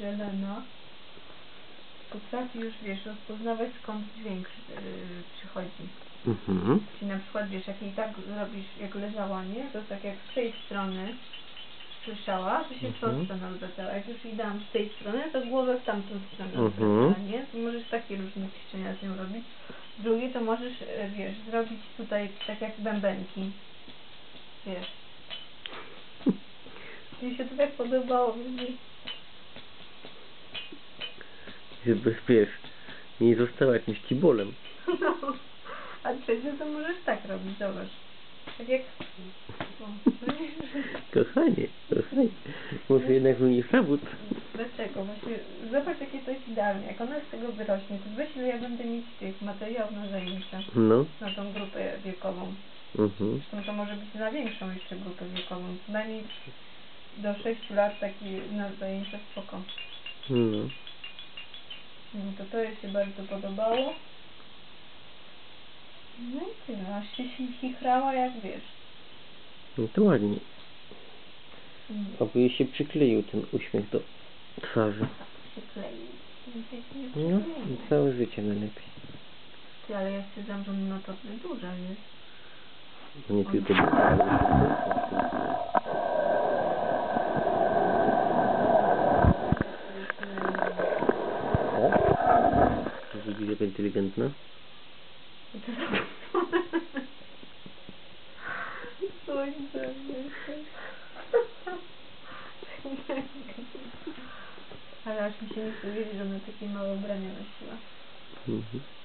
że Lena potrafi już, wiesz, rozpoznawać skąd dźwięk yy, przychodzi. Mhm. Czyli na przykład, wiesz, jak jej tak zrobisz, jak leżała, nie? To tak jak z tej strony słyszała, to się w tą Mhm. stronę odwracała. Jak już jej dam z tej strony, to głowę w tamtą stronę Mhm. odwracała, nie? To możesz takie różne ćwiczenia z nią robić. Drugie to możesz, e, wiesz, zrobić tutaj tak jak bębenki. Wiesz. Mi się to tak podobało. wiesz. Żeby, wiesz, nie została jakimś kibolem. No. A trzecie to możesz tak robić, zobacz. Tak jak... O. Kochanie, kochanie. Może jednak zmienisz zawód? Dlaczego? Właśnie zobacz jakie to jest idealne. Jak ona z tego wyrośnie, to wiesz ile ja będę mieć tych materiałów na zajęcia. No. Na tą grupę wiekową. Mhm. Zresztą to może być na większą jeszcze grupę wiekową. Przynajmniej do 6 lat takie na zajęcia spoko. No. No to to jej się bardzo podobało. No i tyle. Aż się chi- chichrała jak wiesz. No to ładnie. Mm, Oby jej się przykleił ten uśmiech do twarzy. Przykleił. No, całe życie najlepiej. Ty, ale jak się zamrzą, no to duża jest. No nie tylko do Tak? Widzisz jak inteligentna? Słońce. Ale aż mi się nie chce wierzyć, że ona takie małe ubrania nosiła. Mhm.